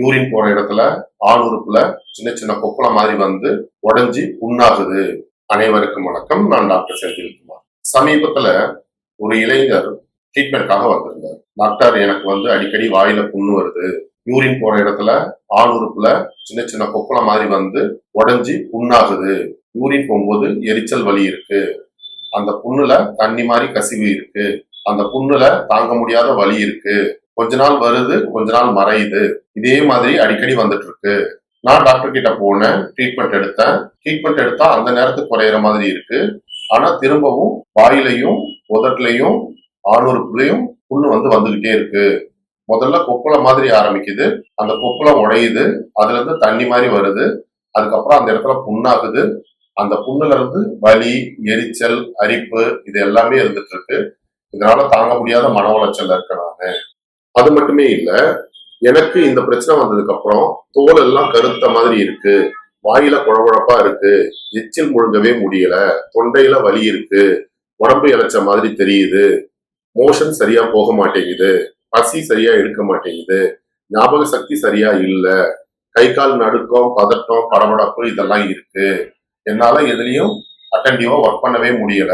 Urine போற இடத்துல ஆண் உறுப்புல சின்ன சின்ன கொப்பளம் மாதிரி வந்து உடஞ்சி புண்ணாகுது. அனைவருக்கும் வணக்கம். நான் டாக்டர் செந்தில்குமார் சமீபத்துல ஒரு இளைஞர் ட்ரீட்மெண்ட்காக வந்திருந்தார். டாக்டர் எனக்கு வந்து அடிக்கடி வாயில புண்ணு வருது. யூரின் போற இடத்துல ஆண் உறுப்புல சின்ன சின்ன கொப்பளம் மாதிரி வந்து உடஞ்சி புண்ணாகுது. யூரின் போகும்போது எரிச்சல் வலி இருக்கு. அந்த புண்ணுல தண்ணி மாதிரி கசிவு இருக்கு. அந்த புண்ணுல தாங்க முடியாத வலி இருக்கு. கொஞ்ச நாள் வருது கொஞ்ச நாள் மறையுது. இதே மாதிரி அடிக்கடி வந்துட்டு இருக்கு நான் டாக்டர் கிட்ட போனேன் ட்ரீட்மெண்ட் எடுத்தேன். ட்ரீட்மெண்ட் எடுத்தா அந்த நேரத்துக்கு குறையிற மாதிரி இருக்கு. ஆனா திரும்பவும் வாயிலையும் உதட்டுலையும் ஆணுறுப்புலையும் புண்ணு வந்து வந்துகிட்டே இருக்கு. முதல்ல கொப்புளம் மாதிரி ஆரம்பிக்குது. அந்த கொப்புளம் உடையுது. அதுல இருந்து தண்ணி மாதிரி வருது. அதுக்கப்புறம் அந்த இடத்துல புண்ணாகுது. அந்த புண்ணுல இருந்து வலி எரிச்சல் அரிப்பு இது எல்லாமே இருந்துட்டு இருக்கு இதனால தாங்க முடியாத மன உளைச்சல் இருக்க அது மட்டுமே இல்லை எனக்கு இந்த பிரச்சனை வந்ததுக்கு அப்புறம் தோல் எல்லாம் கருத்த மாதிரி இருக்கு வாயில குழகுழப்பா இருக்கு எச்சில் முழுங்கவே முடியல தொண்டையில வலி இருக்கு உடம்பு இழைச்ச மாதிரி தெரியுது மோஷன் சரியா போக மாட்டேங்குது பசி சரியா எடுக்க மாட்டேங்குது ஞாபக சக்தி சரியா இல்ல கை கால் நடுக்கம் பதட்டம் படபடப்பு இதெல்லாம் இருக்கு. என்னால எதுலயும் அட்டன்டிவா ஒர்க் பண்ணவே முடியல.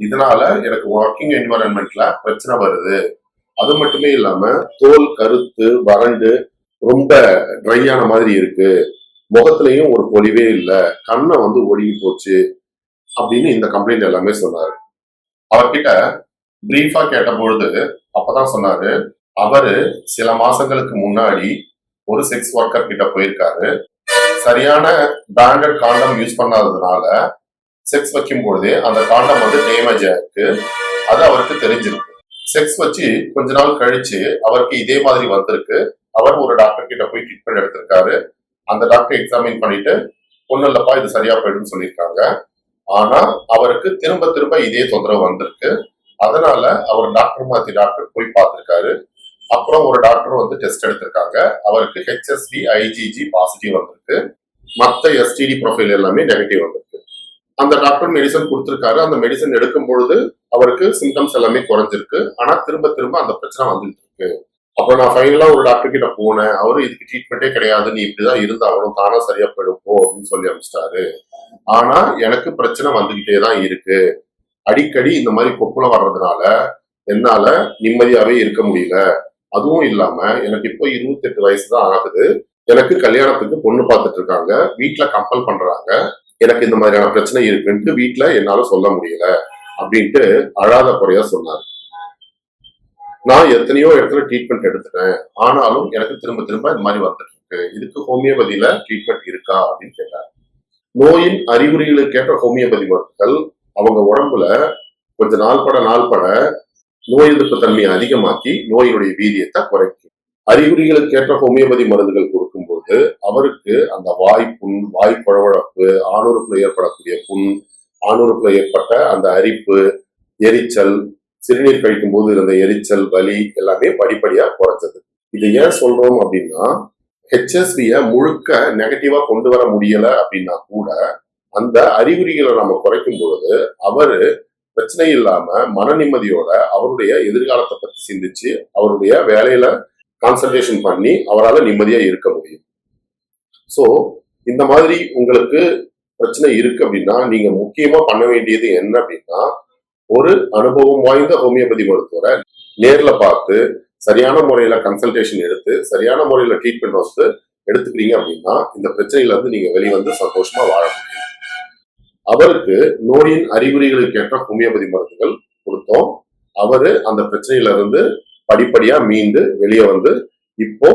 இதனால எனக்கு ஒர்க்கிங் என்வரன்மெண்ட்ல பிரச்சனை வருது. அது மட்டுமே இல்லாம தோல் கருத்து வறண்டு ரொம்ப ட்ரையான மாதிரி இருக்கு. முகத்திலையும் ஒரு பொலிவே இல்லை. கண்ணை வந்து ஒடுங்கி போச்சு அப்படின்னு இந்த கம்ப்ளைண்ட் எல்லாமே சொன்னாரு. அவர்கிட்ட பிரீஃபா கேட்ட பொழுது அப்பதான் சொன்னாரு அவரு சில மாசங்களுக்கு முன்னாடி ஒரு செக்ஸ் ஒர்க்கர் கிட்ட போயிருக்காரு. சரியான பிராண்டட் காண்டம் யூஸ் பண்ணாததுனால செக்ஸ் வைக்கும் பொழுதே அந்த காண்டம் வந்து டேமேஜ் ஆயிருக்கு. அது அவருக்கு தெரிஞ்சிருக்கு. செக்ஸ் வச்சு கொஞ்ச நாள் கழிச்சு அவருக்கு இதே மாதிரி வந்திருக்கு. அவர் ஒரு டாக்டர் கிட்ட போய் ட்ரீட்மெண்ட் எடுத்திருக்காரு. அந்த டாக்டர் எக்ஸாமின் பண்ணிட்டு ஒன்னும் இல்லப்பா இது சரியா போயிடும்னு சொல்லியிருக்காங்க. ஆனா அவருக்கு திரும்ப திரும்ப இதே தொந்தரவு வந்திருக்கு. அதனால அவர் டாக்டர் மாத்தி டாக்டர் போய் பார்த்திருக்காரு. அப்புறம் ஒரு டாக்டர் வந்து டெஸ்ட் எடுத்திருக்காங்க. அவருக்கு ஹெச்எஸ்டி ஐஜிஜி பாசிட்டிவ் வந்திருக்கு. மற்ற எஸ்டிடி ப்ரொஃபைல் எல்லாமே நெகட்டிவ் வந்திருக்கு. அந்த டாக்டர் மெடிசன் கொடுத்துருக்காரு. அந்த மெடிசன் எடுக்கும் பொழுது அவருக்கு சிம்டம்ஸ் எல்லாமே குறைஞ்சிருக்கு. ஆனா திரும்ப திரும்ப அந்த பிரச்சனை வந்துட்டு இருக்கு. அப்ப நான் ஃபைனலா ஒரு டாக்டர் கிட்ட போனேன். அவரு இதுக்கு ட்ரீட்மெண்ட்டே கிடையாது. நீ இப்படிதான் இருந்தாகணும் தானா சரியா போயிடும். போ அப்படின்னு சொல்லி அனுப்பிச்சிட்டாரு. ஆனா எனக்கு பிரச்சனை வந்துகிட்டே தான் இருக்கு. அடிக்கடி இந்த மாதிரி கொப்புல வர்றதுனால என்னால நிம்மதியாவே இருக்க முடியல. அதுவும் இல்லாம எனக்கு இப்போ இருபத்தெட்டு வயசு தான் ஆகுது. எனக்கு கல்யாணத்துக்கு பொண்ணு பார்த்துட்டு இருக்காங்க. வீட்டுல கம்பல் பண்றாங்க. எனக்கு இந்த மாதிரியான பிரச்சனை இருக்குன்ட்டு வீட்டுல என்னால சொல்ல முடியல அப்படின்ட்டு அழாத குறையா சொன்னார். நான் எத்தனையோ இடத்துல ட்ரீட்மெண்ட் எடுத்துட்டேன். ஆனாலும் எனக்கு திரும்ப திரும்ப இந்த மாதிரி வந்துட்டு இருக்கு இதுக்கு ஹோமியோபதியில ட்ரீட்மெண்ட் இருக்கா அப்படின்னு கேட்டார். நோயின் அறிகுறிகளுக்கேற்ற ஹோமியோபதி மருந்துகள் அவங்க உடம்புல கொஞ்ச நாள் பட நாள் பட நோய் எதிர்ப்பு தன்மையை அதிகமாக்கி நோயினுடைய வீரியத்தை குறைக்கும். அறிகுறிகளுக்கேற்ற ஹோமியோபதி மருந்துகள் கொடுக்கும் கொடுக்கும்போது அவருக்கு அந்த வாய் புண் வாய் பழவழப்பு ஆணுறுப்புல ஏற்படக்கூடிய புண் ஆணுறுப்புல ஏற்பட்ட அந்த அரிப்பு எரிச்சல் சிறுநீர் கழிக்கும் போது இருந்த எரிச்சல் வலி எல்லாமே படிப்படியா குறைஞ்சது. இது ஏன் சொல்றோம் அப்படின்னா ஹெச்எஸ்பிய முழுக்க நெகட்டிவா கொண்டு வர முடியல அப்படின்னா கூட அந்த அறிகுறிகளை நம்ம குறைக்கும் பொழுது அவரு பிரச்சனை இல்லாம மன நிம்மதியோட அவருடைய எதிர்காலத்தை பத்தி சிந்திச்சு அவருடைய வேலையில கான்சன்ட்ரேஷன் பண்ணி அவரால் நிம்மதியா இருக்க முடியும். ஸோ இந்த மாதிரி உங்களுக்கு பிரச்சனை இருக்கு அப்படின்னா நீங்க முக்கியமா பண்ண வேண்டியது என்ன அப்படின்னா ஒரு அனுபவம் வாய்ந்த ஹோமியோபதி மருத்துவரை நேர்ல பார்த்து சரியான முறையில கன்சல்டேஷன் எடுத்து சரியான முறையில ட்ரீட்மெண்ட் வந்து எடுத்துக்கிறீங்க அப்படின்னா இந்த பிரச்சனையில இருந்து நீங்க வெளிவந்து சந்தோஷமா வாழ முடியும். அவருக்கு நோயின் அறிகுறிகளுக்கு ஏற்ற ஹோமியோபதி மருந்துகள் கொடுத்தோம். அவரு அந்த பிரச்சனையில இருந்து படிப்படியா மீண்டு வெளியே வந்து இப்போ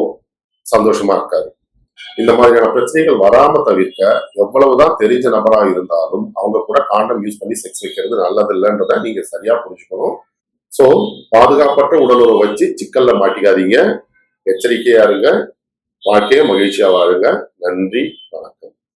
சந்தோஷமா இருக்காரு. இந்த மாதிரியான பிரச்சனைகள் வராம தவிர்க்க எவ்வளவுதான் தெரிஞ்ச நபரா இருந்தாலும் அவங்க கூட காண்டம் யூஸ் பண்ணி செக்ஸ் வைக்கிறது நல்லது இல்லைன்றத நீங்க சரியா புரிஞ்சுக்கணும். சோ பாதுகாப்பற்ற உடலுறவு வச்சு சிக்கல்ல மாட்டிக்காதீங்க. எச்சரிக்கையா இருங்க. வாழ்க்கையை மகிழ்ச்சியா வாழுங்க. நன்றி. வணக்கம்.